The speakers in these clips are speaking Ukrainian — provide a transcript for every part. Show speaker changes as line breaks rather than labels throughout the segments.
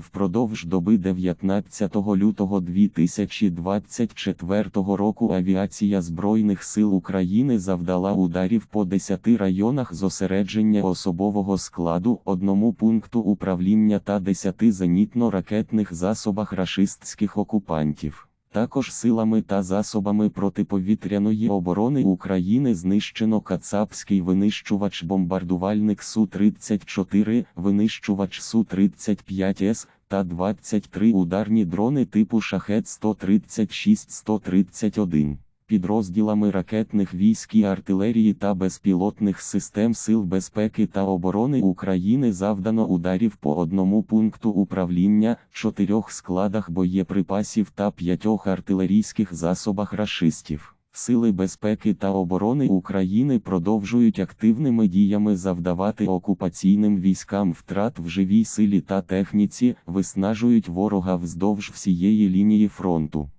Впродовж доби 19 лютого 2024 року авіація Збройних сил України завдала ударів по 10 районах зосередження особового складу, одному пункту управління та 10 зенітно-ракетних засобах рашистських окупантів. Також силами та засобами протиповітряної оборони України знищено Кацапський винищувач-бомбардувальник Су-34, винищувач Су-35С та 23 ударні дрони типу Шахет-136-131. Підрозділами ракетних військ і артилерії та безпілотних систем Сил безпеки та оборони України завдано ударів по одному пункту управління, чотирьох складах боєприпасів та п'ятьох артилерійських засобах рашистів. Сили безпеки та оборони України продовжують активними діями завдавати окупаційним військам втрат в живій силі та техніці, виснажують ворога вздовж всієї лінії фронту.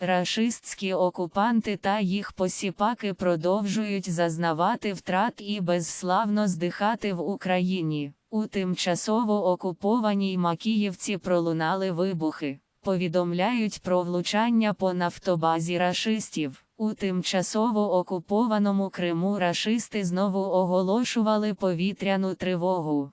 Рашистські окупанти та їх посіпаки продовжують зазнавати втрат і безславно здихати в Україні. У тимчасово окупованій Макіївці пролунали вибухи. Повідомляють про влучання по нафтобазі рашистів. У тимчасово окупованому Криму рашисти знову оголошували повітряну тривогу.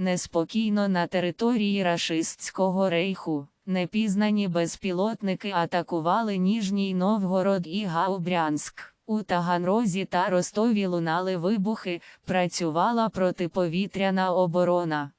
Неспокійно на території рашистського рейху. Непізнані безпілотники атакували Ніжній Новгород і Гаубрянськ. У Таганрозі та Ростові лунали вибухи, працювала протиповітряна оборона.